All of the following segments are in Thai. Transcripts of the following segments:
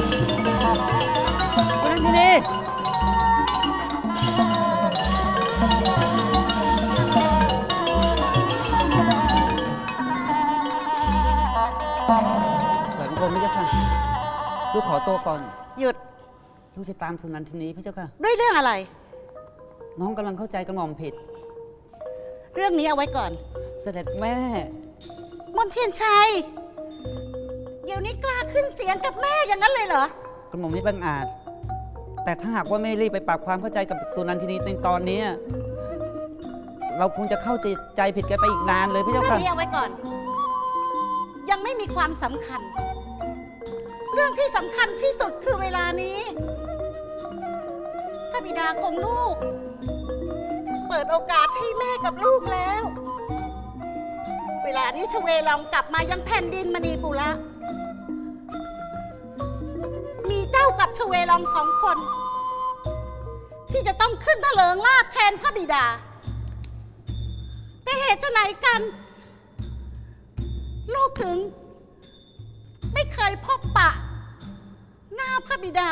สุนันทินีเปิดกรมพระเจ้าค่ะ ลูกขอตัวก่อน หยุดลูกจะตามสุนันทินีพระเจ้าค่ะ ด้วยเรื่องอะไร น้องกำลังเข้าใจกระหม่อมผิด เรื่องนี้เอาไว้ก่อน เสด็จแม่ มนเทียนชัย ดี๋ยวนี้กล้าขึ้นเสียงกับแม่อย่างนั้นเลยเหรอ กระหม่อมไม่บังอาจ แต่ถ้าหากว่าไม่รีบไปปรับความเข้าใจกับสุนันทินีในตอนนี้ เราคงจะเข้าใจใจผิดกันไปอีกนานเลยพระเรื่เจ้าองค่ะนี้เอาไว้ก่อน ยังไม่มีความสำคัญ เรื่องที่สำคัญที่สุดคือเวลานี้พระบิดาของลูก เปิดโอกาสให้แม่กับลูกแล้ว เวลานี้ชเวลองกลับมายังแผ่นดินมณีปุระ กับชเวลองสองคน ที่จะต้องขึ้นเถลิงราชแทนพระบิดา แต่เหตุไฉนกัน ลูกถึง ไม่เคยพบปะ หน้าพระบิดา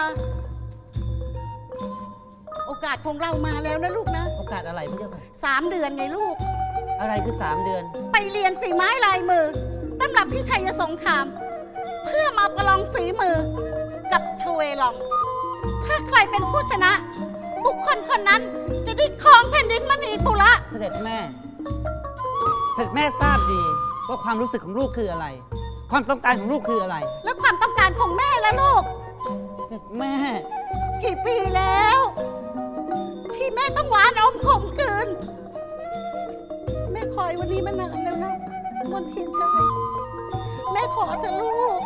โอกาสของเรามาแล้วนะลูกนะโอกาสอะไรพระเจ้าค่ะสามเดือนไงลูก อะไรคือสามเดือน ไปเรียนฝีไม้ลายมือตำรับพิชัยสงคราม เพื่อมาประลองฝีมือ กับชเวลอง ถ้าใครเป็นผู้ชนะ บุคคลคนนั้นจะได้ครองแผ่นดินมณีปุระ เสด็จแม่ เสด็จแม่ทราบดีว่าความรู้สึกของลูกคืออะไร ความต้องการของลูกคืออะไร และความต้องการของแม่และลูก เสด็จแม่ กี่ปีแล้ว ที่แม่ต้องหวานอมขมกืน แม่คอยวันนี้มานานแล้วนะมนเทียนใจ แม่ขอเถอะลูก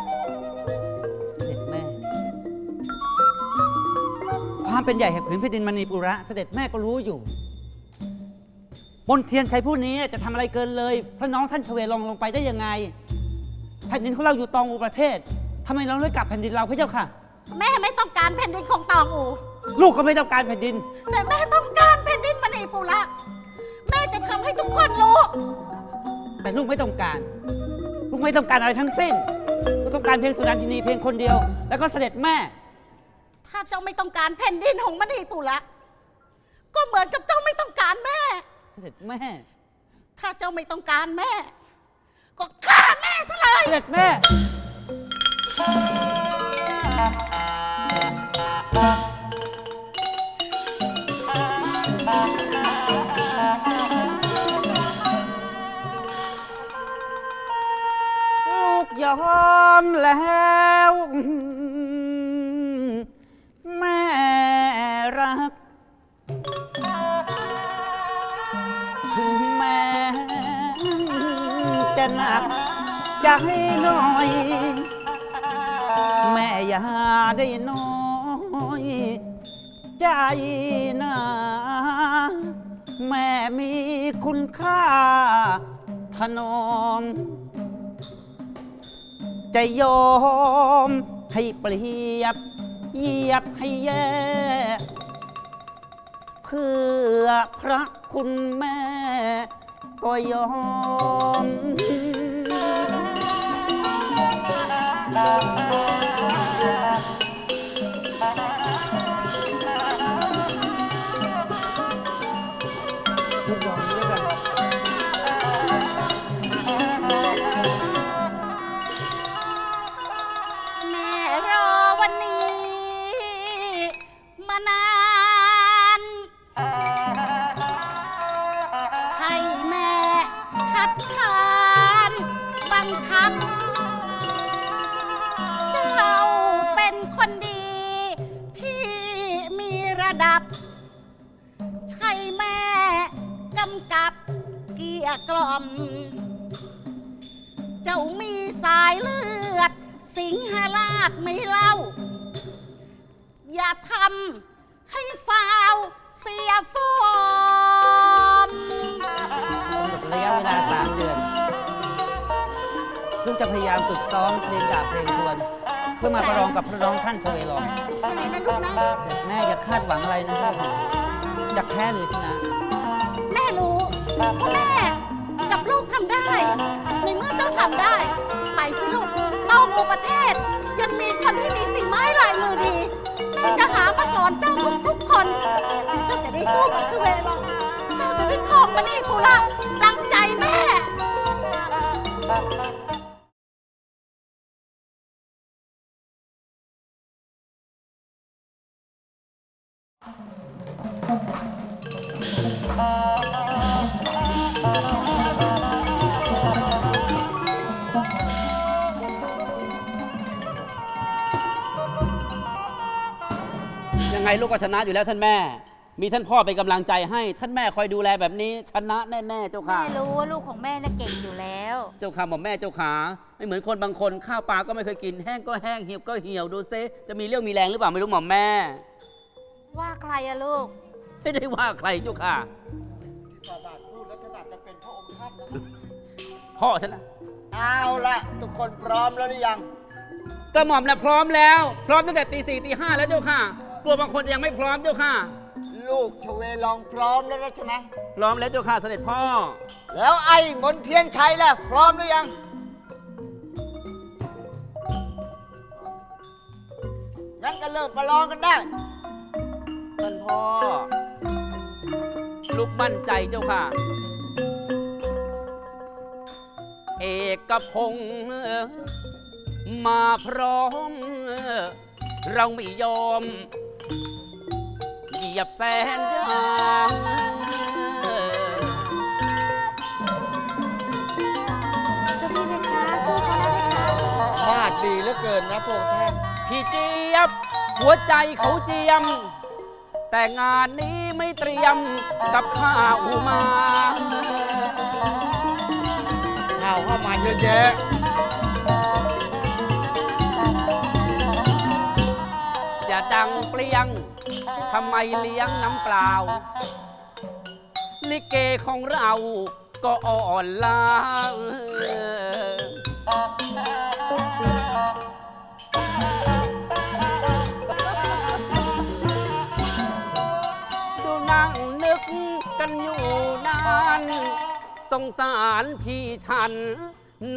ความเป็นใหญ่แห่งผืนแผ่นดินมณีปุระเสด็จแม่ก็รู้อยู่มนเทียนชัยผู้นี้จะทำอะไรเกินเลยพระน้องท่านชเวลองลงไปได้ยังไง แผ่นดินของเราอยู่ตองอุประเทศทำไมเราไม่กลับแผ่นดินเราพระเจ้าค่ะ แม่ไม่ต้องการแผ่นดินของตองอู ลูกก็ไม่ต้องการแผ่นดิน แต่แม่ต้องการแผ่นดินมณีปุระแม่จะทำให้ทุกคนรู้ แต่ลูกไม่ต้องการ ลูกไม่ต้องการอะไรทั้งสิ้นลูกต้องการเพียงสุนันทินีเพียงคนเดียว แล้วก็เสด็จแม่ ถ้าเจ้าไม่ต้องการแผ่นดินของมณีปุระก็เหมือนกับเจ้าไม่ต้องการแม่ เสด็จแม่ ถ้าเจ้าไม่ต้องการแม่ ก็ฆ่าแม่ซะเลย เสด็จแม่ ลูกยอมแล้ว ใจหน่อย แม่อย่าได้น้อยใจนะแม่มีคุณค่าถนอมจะยอมให้เปรียบเหยียบให้แย่ เพื่อพระคุณแม่ก็ยอม ลู ทำให้ฟาวเสียฟอร์มหมดระยะเวลา 3 เดือนลูกจะพยายามฝึกซ้อมเพลงดาบเพลงทวน เพื่อมาประลองกับพระน้องท่านชเวลองใจนะลูกนะ เสร็จแม่อย่าคาดหวังอะไรนะลูกจะแพ้หรือชนะ แม่รู้ว่าแม่กับลูกทำได้ ในเมื่อเจ้าทำได้ ไปสิลูกนอกหมู่ประเทศ ยังมีคนที่มีฝีไม้ลอ จะหามาสอนเจ้าทุกๆคน เจ้าจะได้สู้กับชเวลองเจ้าจะได้ทองมานี่กูละดังใจแม่ยัง ลูกก็ชนะอยู่แล้วท่านแม่ มีท่านพ่อเป็นกำลังใจให้ ท่านแม่คอยดูแลแบบนี้ ชนะแน่ๆเจ้าค่ะ แม่รู้ว่าลูกของแม่น่ะเก่งอยู่แล้ว เจ้าค่ะหม่อมแม่เจ้าขา ไม่เหมือนคนบางคนข้าวปลาก็ไม่เคยกินแห้งก็แห้งเหี่ยวก็เหี่ยวดูซิจะมีเรี่ยวมีแรงหรือเปล่าไม่รู้หม่อมแม่ ว่าใครอะลูก ไม่ได้ว่าใครเจ้าค่ะบาบาทพูดแล้วขนาดจะเป็นพระองค์ท่านนะพ่อฉันนะเอาละทุกคนพร้อมแล้วหรือยัง กระหม่อมนะพร้อมแล้ว พร้อมตั้งแต่ตีสี่ตีห้าแล้วเจ้าค่ะ กลัวบางคนยังไม่พร้อมเจ้าค่ะ ลูกชเวลองพร้อมแล้วนะใช่ไหม พร้อมแล้วเจ้าค่ะเสด็จพ่อ แล้วไอ้มนเทียนชัยล่ะ พร้อมหรือยัง งั้นก็เริ่มประลองกันได้ ท่านพ่อ ลูกมั่นใจเจ้าค่ะ เอกพงษ์มาพร้อม เราไม่ยอม เหยียบแสนยางเจ้าพี่ไหมคะสู้เขาได้ไหมคะมาดดีเหลือเกินนะพระองค์ท่าน พี่เจี๊ยบ หัวใจเขาเจียม แต่งานนี้ไม่เตรียมกับข้าวมา ข่าวเข้ามาเยอะแยะ ดังเปลียง ทำไมเลี้ยงน้ำเปล่า ลิเกของเราก็อ่อนล้าดูนั่งนึกกันอยู่นานสงสารพี่ฉัน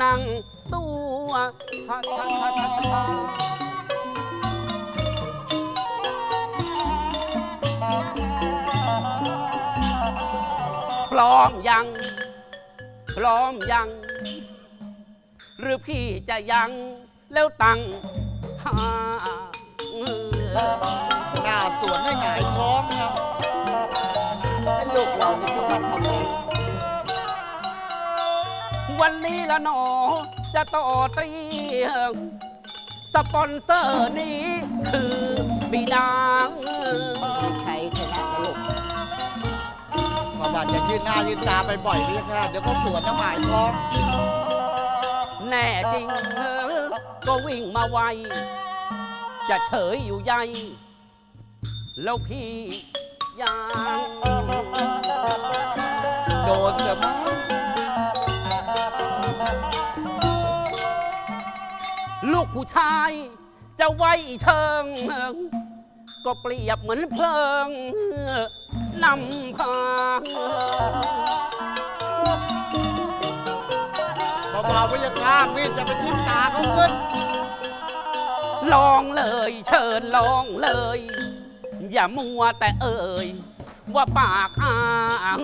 นั่งตัวชะชะชะชะ พร้อมยัง พร้อมยัง หรือพี่จะยังแล้วตั้งท่าหน้าสวนให้หงายท้องนะให้ลูกเรานี่ทุกวันทำไมวันนี้ละหนอ จะต่อเตรียมสปอนเซอร์นี้คือบิดาชัยชนะนะลูก บาบาทจะยืนหน้ายืนตาไปบ่อยเรื่อยนะเดี๋ยวเขาสวนน้ำหมายท้องแน่จริงเออก็วิ่งมาไว จะเฉยอยู่ใย แล้วพี่ยังโดนเสือลูกผู้ชาย จะไว้เชิง ก็เปรียบเหมือนเพลิง นำพาเบาๆไม่จะข้ามมีดจะไปทิ่มตาเขาขึ้นลองเลยเชิญลองเลย อย่ามัวแต่เอ่ยว่าปากอ้าง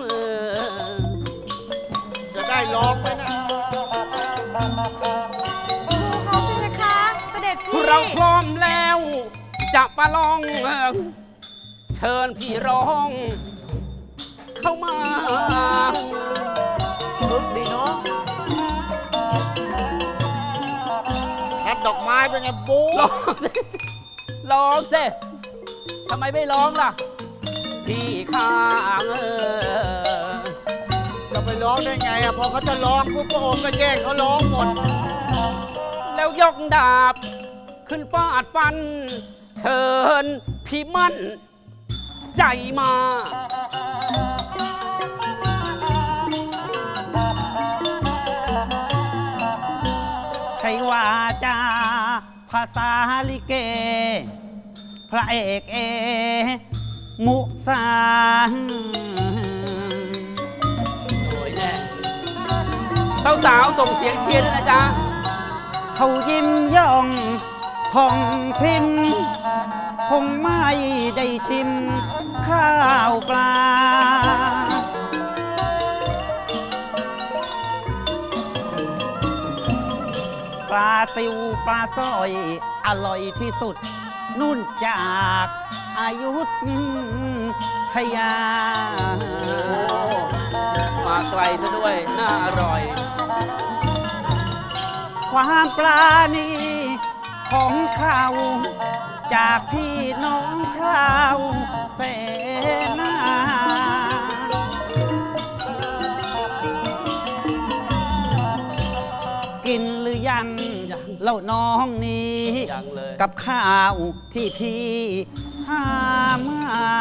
จะได้ร้องไหมนะสู้เขาใช่ไหมคะ เสด็จพี่ เราพร้อมแล้ว จะประลองเชิญพี่ร้อง เข้ามาคึกดีเนาะทัดดอกไม้เป็นไงบู๊ร้องสิร้องสิทำไมไม่ร้องล่ะ พี่ข้างเออจะไปร้องได้ไงอะพอเขาจะร้องปุ๊บพระองค์ก็แย่งเขาร้องหมด แล้วยกดาบ ขึ้นฟาดฟัน เชิญพี่มั่น ใจมา ใช้วาจาภาษาลิเก พระเอกเอ มุสา โอ้ยแน่สาวๆส่งเสียงเชียร์ด้วยนะจ๊ะ เขายิ้มย่องผ่องพริม คงไม่ได้ชิมข้าวปลา ปลาซิวปลาสร้อยอร่อยที่สุด นุ่นจากอายุทยา มาไกลซะด้วย น่าอร่อย ความปลาณีของเขา จากพี่น้องชาวเสนากินหรือยังยังเล่าน้องนี้ ยังเลย กับข้าวที่พี่หามา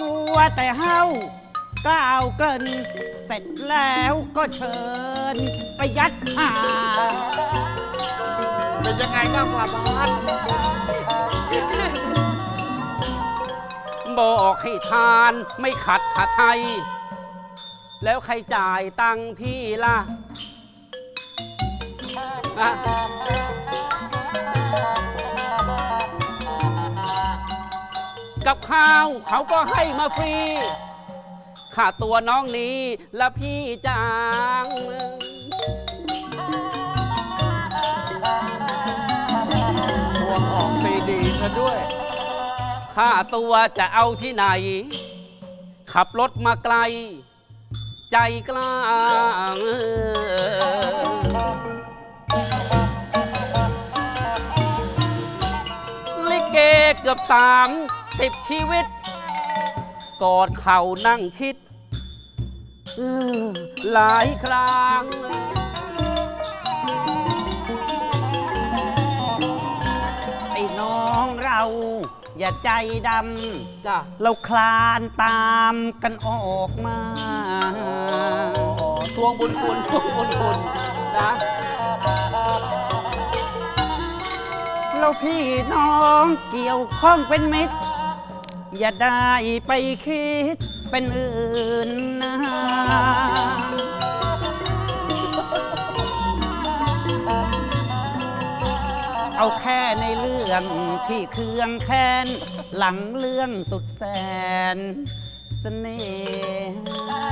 มัวแต่เฮ้ากล่าวเกิน เสร็จแล้วก็เชิญ ไปยัดหา เป็นยังไงบ้างฝ่าบาทบอกให้ทานไม่ขัดหาไทย แล้วใครจ่ายตังค์พี่ล่ะนะกับข้าวเขาก็ให้มาฟรี ค่าตัวน้องนี้แล้วพี่จางพวงออกซีดีซะด้วย ค่าตัวจะเอาที่ไหน ขับรถมาไกล ใจกล้าลิเกเกือบสามสิบชีวิต กอดเข่านั่งคิดเออหลายครั้งไอ้น้องเรา อย่าใจดจ้ะำ เราคลานตามกันออกมาทวงบุญคุณทวงบุญคุณนะ เราพี่น้องเกี่ยวข้องเป็นมิตร อย่าได้ไปคิดเป็นอื่นนะเอาแค่ในเรื่องที่เคืองแค้น หลังเรื่องสุดแสนเสน่หา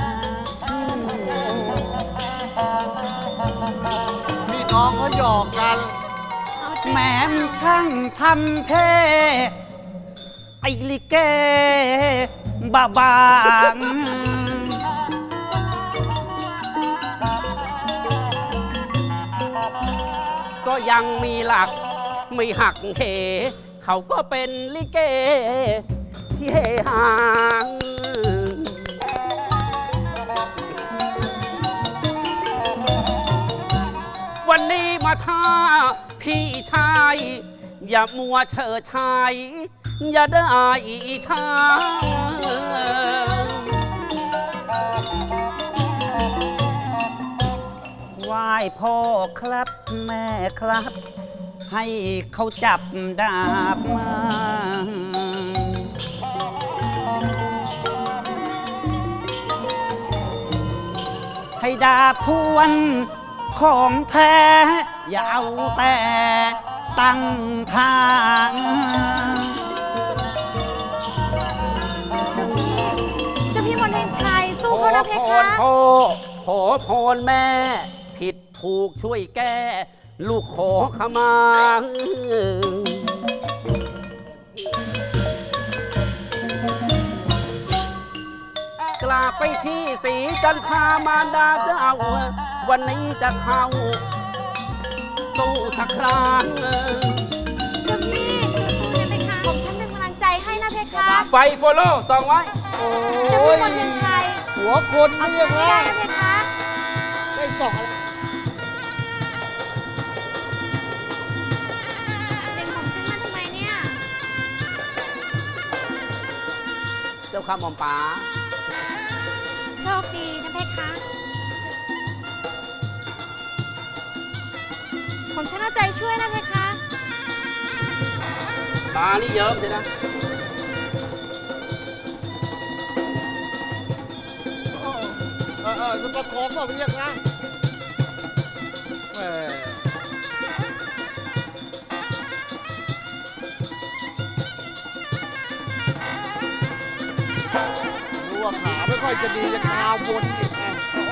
พี่น้องเขาหยอกกันเอาจริงแหมมช่างทำเท่ไอ้ ลิเกบาบางก็ยังมีหลักไม่หักเหเขาก็เป็นลิเก ที่เฮหางวันนี้มาท่าพี่ชาย อย่ามัวเฉิดชาย อย่าได้ชาไหว้พ่อครับแม่ครับ ให้เขาจับดาบมา ให้ดาบทวนของแท้ อย่าเอาแต่ตั้งทาง นะเพขอพคะรพ่อขอพรแม่ ผิดถูกช่วยแก้ ลูกขอขมา กลาบไปที่สีจันทรามารดาเจ้า วันนี้จะเข้าสู้สักครั้งเจ้าพี่สู้ๆนะเพคะ ผมฉันเป็นกำลังใจให้นะเพคะ ไฟโฟโล่ส่องไว้โอ้เจ้าพี่ยมนเทนชัย หัวคนเอาชเนี่ยนะให้นะได้นะเพคะได้สองอะไรดึงผมฉันมาทำไมเนี่ยเจ้าข้ามอมป๋าโชคดีนะเพคะผมฉันเอาใจช่วยนะเพคะ ตานี่เยิ้มใช่นะเเออคือประคองก่อนเรียกนะเออรู้ว่าขาไม่ค่อยจะดีจะคาวนอีกอะโอ้โห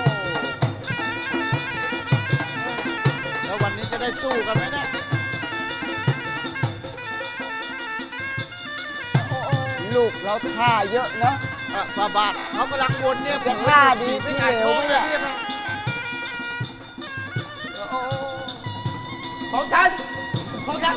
แล้ววันนี้จะได้สู้กันไหมเนี่ยลูกเราท่าเยอะนะ อะฝ่าบาทเขากำลังวนเนี่ยจะฆ่าดีพี่เหลวโค้งเนี่ย ของฉันของฉัน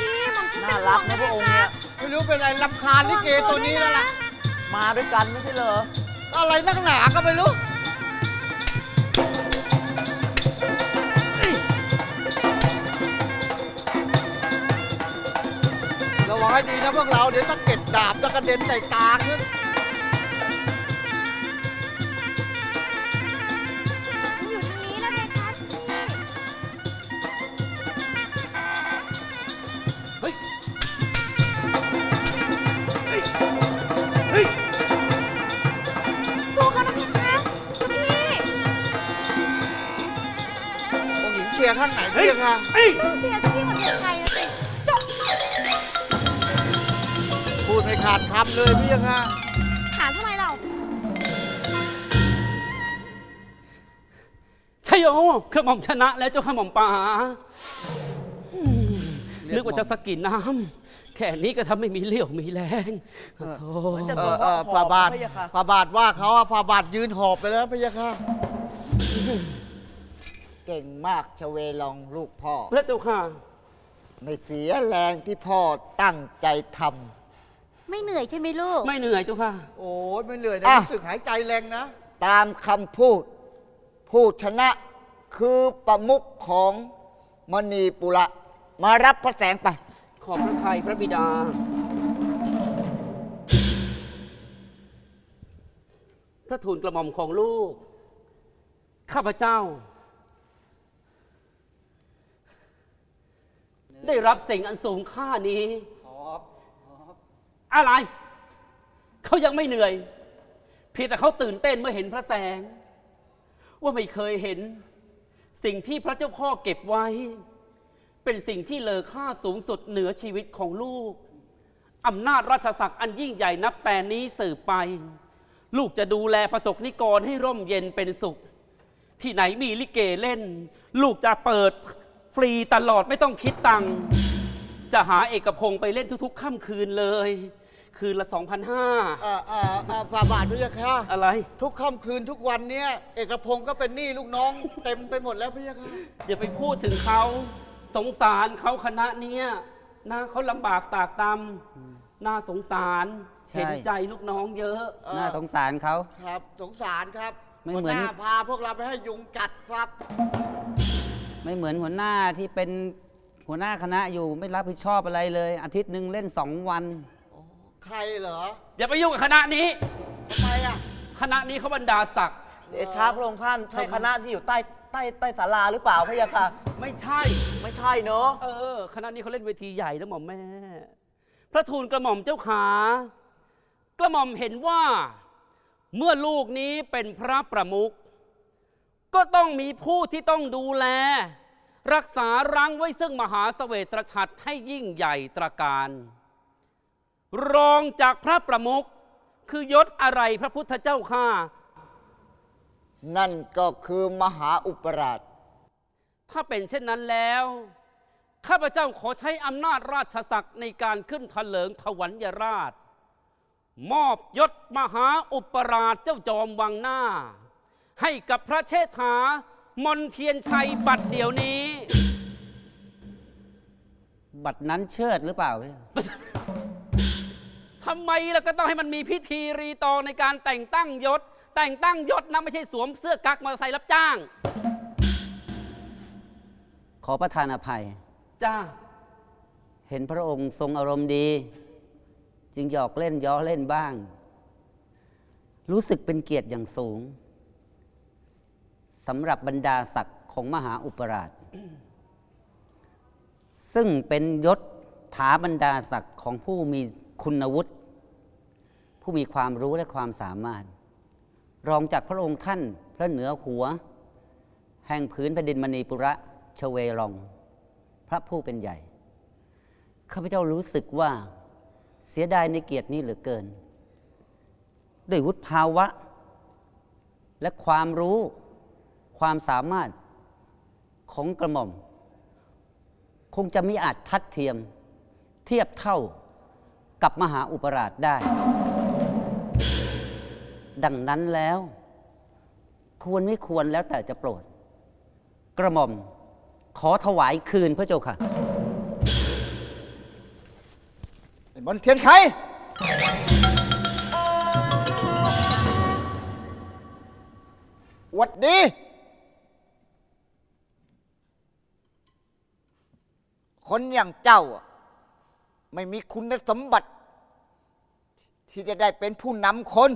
อ้เจ้าพี่หมอมฉันเป็นน่าห่รัวกงนะนะพเพระองค์คะเนี่ย ไม่รู้เป็นไรลำคาญลิเกตัวนี้แล้วล่ะมาด้วยกันไม่ใช่เหรอ อะไรนักหนาก็ไม่รู้ ระวังให้ดีนะพวกเรา เดี๋ยวถ้าเก็บดาบจะกระเด็นใส่ตาขึ้นฉัน ข้างไหนเฮ้ยพี่ยังไงเฮ้ยต้องเสียเจ้าพี่มนเทียนชัยนะสิเจ้าพูดไม่ขาดคำเลยพี่ยังไงถามทำไมเราชัยโยเครื่องหม่อมชนะแล้วเจ้าข้าหม่อมป่าอืมนึกว่าจะสกินน้ำแค่นี้ก็ทำไม่มีเลี้ยวมีแรงโอ้โธ่จะเอบอกอเอว่าอหอบฝ่าบาทพระยะค่ะฝ่าบาทว่าเขาอะฝ่าบาทยืนหอบไปแล้วพี่ยังไง เก่งมากชเวลองลูกพ่อ พระเจ้าค่ะ ไม่เสียแรงที่พ่อตั้งใจทไม่เหนื่อยใช่ไหมลูก ไม่เหนื่อยเจ้าค่ะ โอ้ยไม่เหนื่อยนะอะรู้สึกหายใจแรงนะำตามคำพูด ผู้ชนะคือประมุขของมณีปุระ มารับพระแสงไป ขอบพระทัยพระบิดา พระทูลกระหม่อมของลูก ข้าพเจ้า ได้รับสิ่งอันสูงค่านี้ อะไร เขายังไม่เหนื่อย เพียงแต่เขาตื่นเต้นเมื่อเห็นพระแสง ว่าไม่เคยเห็น สิ่งที่พระเจ้าพ่อเก็บไว้ เป็นสิ่งที่เลอค่าสูงสุดเหนือชีวิตของลูกอำนาจราชศักดิ์อันยิ่งใหญ่นับแต่นี้สืบไป ลูกจะดูแลประสบนิกรให้ร่มเย็นเป็นสุข ที่ไหนมีลิเกเล่น ลูกจะเปิด ฟรีตลอดไม่ต้องคิดตังค์จะหาเอกพงศ์ไปเล่นทุก ๆค่ำคืนเลย คืนละ 2,500 เอ่อเอ่อเอ่อฝ่าบาทพี่ยังไงอะไร ทุกค่ำคืนทุกวันเนี่ย เอกพงศ์ก็เป็นหนี้ลูกน้อง เต็มไปหมดแล้วพี่ยังไงอย่าไปพูดถึงเขาสงสารเขาคณะเนี้ยนะเขาลำบากตากตำน่าสงสารใช่ เห็นใจลูกน้องเยอะ เอ่อน่าสงสารเขา ครับ สงสารครับไม่เหมือนหัวาพาพวกเราไปให้ยุงกัดครับ ไม่เหมือนหัวหน้าที่เป็นหัวหน้าคณะอยู่ไม่รับผิดชอบอะไรเลย อาทิตย์หนึ่งเล่นสองวัน ใครเหรออย่าไปยุ่งกับคณะนี้ ทำไมอะคณะนี้เขาบรรดาศักดิ์เดชาพระองค์ท่านใช่คณะที่อยู่ใต้ใต้ใต้ศาลาหรือเปล่าพระยะค่ะ ไม่ใช่ ไม่ใช่เนอะเออ คณะนี้เขาเล่นเวทีใหญ่แล้วหม่อมแม่ พระทูลกระหม่อมเจ้าขากระหม่อมเห็นว่า เมื่อลูกนี้เป็นพระประมุข ก็ต้องมีผู้ที่ต้องดูแล รักษารั้งไว้ซึ่งมหาเสวตฉัตรให้ยิ่งใหญ่ตระการ รองจากพระประมุขคือยศอะไรพระพุทธเจ้าข้านั่นก็คือมหาอุปราช ถ้าเป็นเช่นนั้นแล้ว ข้าพเจ้าขอใช้อำนาจราชศักดิ์ในการขึ้นถลิงถวัญยราช มอบยศมหาอุปราชเจ้าจอมวังหน้า ให้กับพระเชษฐามนเทียนชัยบัดเดี๋ยวนี้ บัตรนั้นเชิดหรือเปล่าพี่ทำไมล่ะก็ต้องให้มันมีพิธีรีตองในการแต่งตั้งยศ แต่งตั้งยศนะไม่ใช่สวมเสื้อกั๊กมอเตอร์ไซค์รับจ้าง ขอประทานอภัย จ้า เห็นพระองค์ทรงอารมณ์ดี จึงหยอกเล่นย้อเล่นบ้าง รู้สึกเป็นเกียรติอย่างสูง สำหรับบรรดาศักดิ์ของมหาอุปราช ซึ่งเป็นยศถาบรรดาศักดิ์ของผู้มีคุณวุฒิ ผู้มีความรู้และความสามารถ รองจากพระองค์ท่านพระเหนือหัว แห่งพื้นแผ่นดินมณีปุระชเวลอง พระผู้เป็นใหญ่ ข้าพเจ้ารู้สึกว่าเสียดายในเกียรตินี้เหลือเกิน ด้วยวุฒิภาวะ และความรู้ ความสามารถของกระหม่อม คงจะไม่อาจทัดเทียม เทียบเท่ากับมหาอุปราชได้ ดังนั้นแล้ว ควรไม่ควรแล้วแต่จะโปรด กระหม่อมขอถวายคืนพระเจ้าค่ะไอ้มนเทียนชัยหวัดดี คนอย่างเจ้าอะไม่มีคุณสมบัติ ที่จะได้เป็นผู้นำคน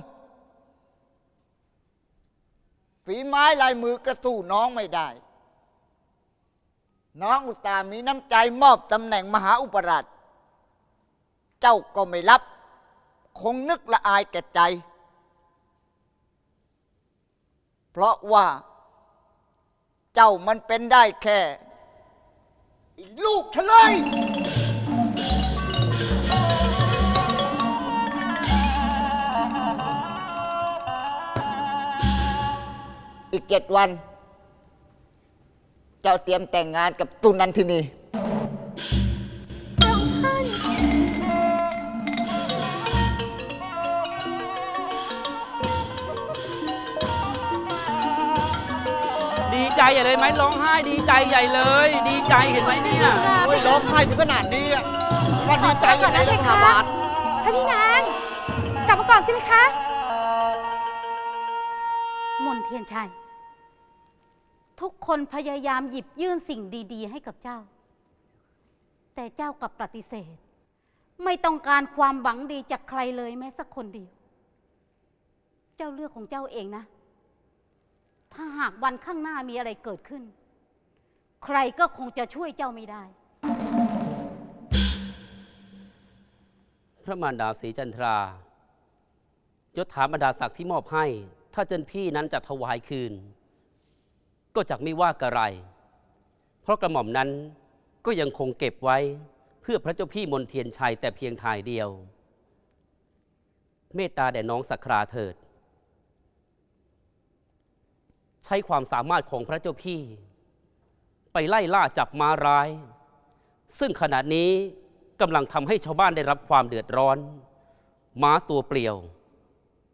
ฝีไม้ลายมือก็สู้น้องไม่ได้ น้องอุตส่าห์มีน้ำใจมอบตำแหน่งมหาอุปราช เจ้าก็ไม่รับ คงนึกละอายแก่ใจ เพราะว่า เจ้ามันเป็นได้แค่ อีลูกทะเลยอีกเจ็ดวัน เจ้าเตรียมแต่งงานกับตุนันทินี ดีใจใหญ่เลยไหมร้องไห้ดีใจใหญ่เลย ดีใจเห็นไหมเนี่ย โอ้ยร้องไห้ถึงขนาดนี้อะว่าดีใจยังไงล่ะขาบาทพระพี่นางกลับมาก่อนสิไหมคะมนเทียนชัย ทุกคนพยายามหยิบยื่นสิ่งดีๆ ให้กับเจ้า แต่เจ้ากลับปฏิเสธ ไม่ต้องการความหวังดีจากใครเลยแม้สักคนเดียว เจ้าเลือกของเจ้าเองนะ ถ้าหากวันข้างหน้ามีอะไรเกิดขึ้น ใครก็คงจะช่วยเจ้าไม่ได้ พระมารดาศรีจันทรายศถาบรรดาศักดิ์ที่มอบให้ ถ้าเจนพี่นั้นจะถวายคืน ก็จักไม่ว่ากระไร เพราะกระหม่อมนั้นก็ยังคงเก็บไว้เพื่อพระเจ้าพี่มนเทียนชัยแต่เพียงทายเดียว เมตตาแด่น้องสักราเถิด ใช้ความสามารถของพระเจ้าพี่ ไปไล่ล่าจับม้าร้าย ซึ่งขณะนี้กำลังทำให้ชาวบ้านได้รับความเดือดร้อน ม้าตัวเปลี่ยว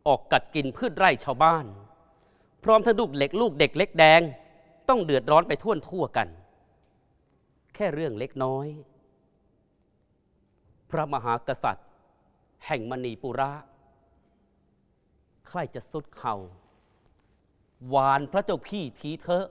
ออกกัดกินพืชไร่ชาวบ้าน พร้อมทั้งลูกเหล็กลูกเด็กเล็กแดง ต้องเดือดร้อนไปทั่วทั่วกัน แค่เรื่องเล็กน้อย พระมหากษัตริย์ แห่งมณีปุระใครจะสุดเขา่า วานพระเจ้าพี่ทีเถอะ